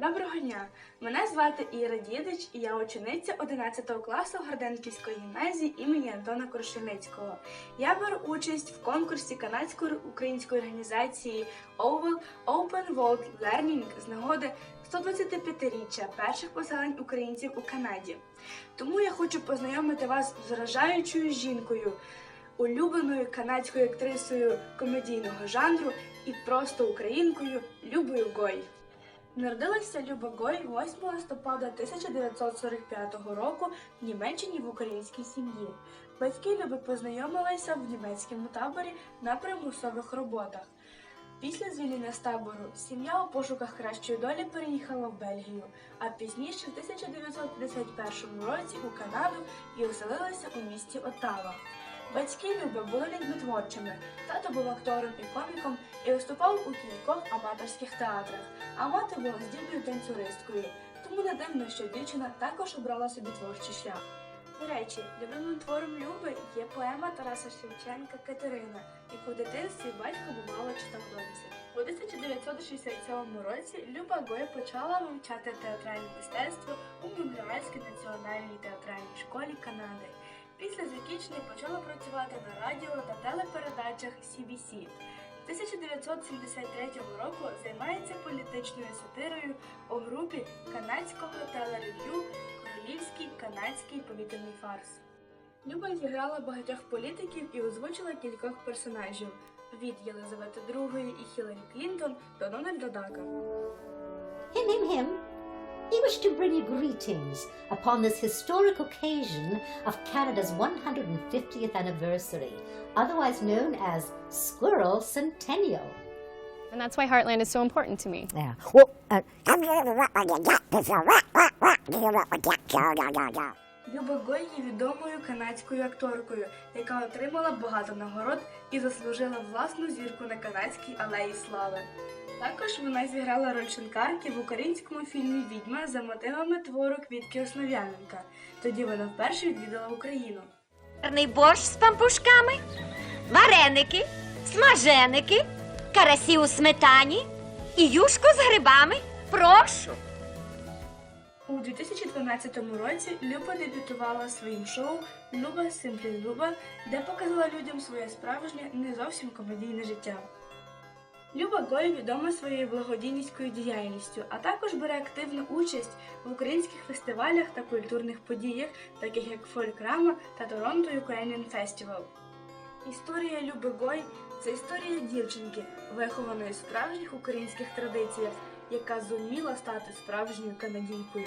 Доброго дня! Мене звати Іра Дідич, і я учениця 11 класу Гарденківської гімназії імені Антона Крушельницького. Я беру участь в конкурсі канадської української організації OWL Open World Learning з нагоди 125-річчя перших поселень українців у Канаді. Тому я хочу познайомити вас з вражаючою жінкою, улюбленою канадською актрисою комедійного жанру і просто українкою Любою Гой. Народилася Люба Гой 8 листопада 1945 року в Німеччині в українській сім'ї. Батьки Люби познайомилися в німецькому таборі на примусових роботах. Після звільнення з табору сім'я у пошуках кращої долі переїхала в Бельгію, а пізніше, в 1951 році, у Канаду і оселилася у місті Оттава. Батьки Люби були людьми. Тато був актором і коміком і виступав у кількох аматорських театрах, а мати була здібною танцюристкою. Тому не дивно, що дівчина також обрала собі творчий шлях. До речі, любимим твором Люби є поема Тараса Шевченка Катерина, яку в дитинстві батько бувало читав доньці. У 1967 році Люба Гоя почала вивчати театральне мистецтво у Монреальській національній театральній школі Канади. Після закінчення почала працювати на радіо та телепередачах CBC. 1973 року займається політичною сатирою у групі канадського телерев'ю Королівський канадський повітряний фарс. Люба зіграла багатьох політиків і озвучила кількох персонажів від Єлизавети II і Хіларі Клінтон до Дональда Дака. Him. He wished to bring you greetings upon this historic occasion of Canada's 150th anniversary, otherwise known as Squirrel Centennial. And that's why Heartland is so important to me. Yeah. Well, uh, Люба Гой є відомою канадською акторкою, яка отримала багато нагород і заслужила власну зірку на канадській алеї слави. Також вона зіграла роль шинкарки в українському фільмі Відьма за мотивами твору Квітки Основ'яненка. Тоді вона вперше відвідала Україну. Гарний борщ з пампушками, вареники, смаженики, карасі у сметані і юшку з грибами. Прошу. У 2012 році Люба дебютувала своїм шоу Люба Симплі Люба, де показала людям своє справжнє, не зовсім комедійне життя. Люба Гой відома своєю благодійницькою діяльністю, а також бере активну участь в українських фестивалях та культурних подіях, таких як Фолькрама та Торонто Ukrainian Festival. Історія Люби Гой це історія дівчинки, вихованої в справжніх українських традиціях, яка зуміла стати справжньою канадійкою.